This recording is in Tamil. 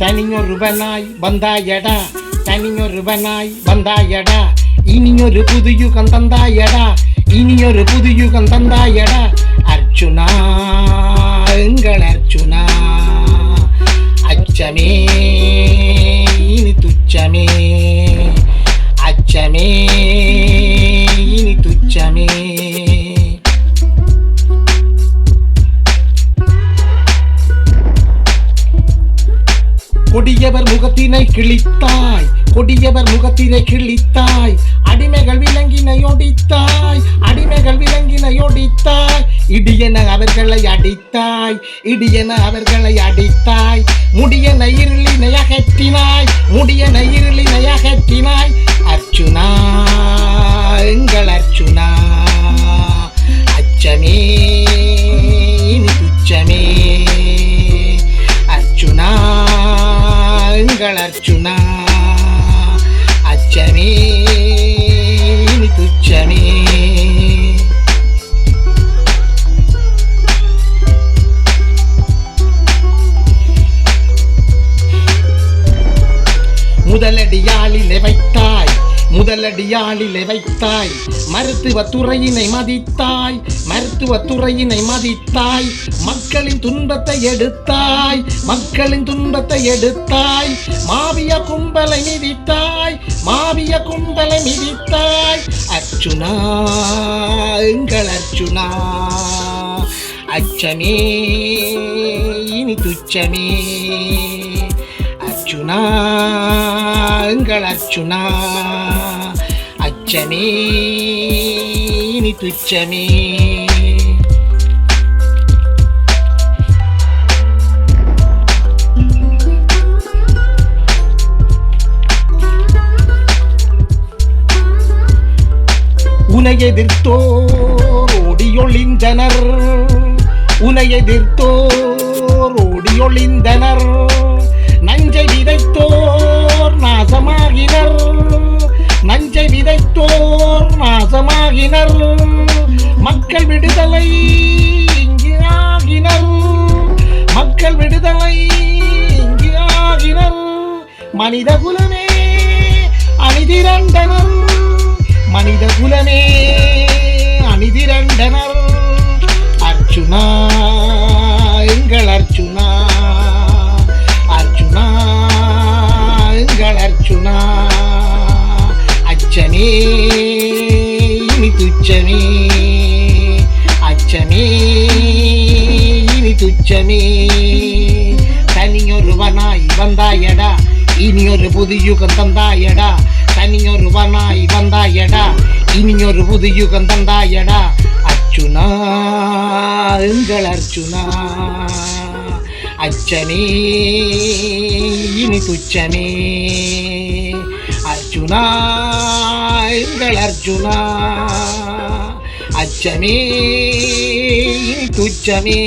தனியொருவனாய் வந்தாயடா தனியொருவனாய் வந்தாயடா இனியொரு புது யுகம் தந்தாயடா இனியொரு புது யுகம் தந்தாயடா அர்ச்சுனா எங்கள் அர்ச்சுனா அச்சமே இனி கொடியவர் முகத்தினை கிழித்தாய். கொடியவர் முகத்தினை கிழித்தாய். அடிமைகள் விலங்கினை ஒடித்தாய். அடிமைகள் விலங்கினை ஒடித்தாய். இடியென அவர்களை அடித்தாய். இடியன அவர்களை அடித்தாய். முடிய நயிரிலினை அகற்றினாய். முடிய நயிரிலினை அகற்றினாய். துச்சமே இனி துச்சமே முதலடியாளிலே வைத்தாய். முதலடியாளிலே வைத்தாய். மருத்துவ துறையினை மதித்தாய். மருத்துவ துறையினை மதித்தாய். மக்களின் துன்பத்தை எடுத்தாய். மக்களின் துன்பத்தை எடுத்தாய். மாவிய கும்பலை மிதித்தாய். மாவிய கும்பலை மிதித்தாய். அர்ச்சுனா எங்கள் அர்ச்சுனா அச்சமே இனி துச்சமே. அர்ச்சுனா எங்கள் அர்ச்சுனா அச்சமே நீ துச்சமே. உனை எதிர்த்தோர் ஓடியொளிந்தனர் உனை எதிர்த்தோர் ஓடியொளிந்தனர் நஞ்சை விதைத்தோர் நாசமாகினர். நஞ்சை விதைத்தோர் நாசமாகினர். மக்கள் விடுதலை இங்கு ஆகினர். மக்கள் விடுதலை இங்கு ஆகினர். மனித குலமே அணிதிரண்டனர். மனித குலமே இனி துச்சமே. அச்சமே இனி துச்சமே. தனியொருவனாய் வந்தாயடா இனியொரு புது யுகம் தந்தாயடா. தனியொருவனாய் வந்தாயடா இனியொரு புது யுகம் தந்தாயடா. அர்ச்சுனா எங்கள் அர்ச்சுனா அச்சனே இனி துச்சமே. அர்ச்சுனா எங்கள் அர்ஜுனா. அச்சமே துச்சமே.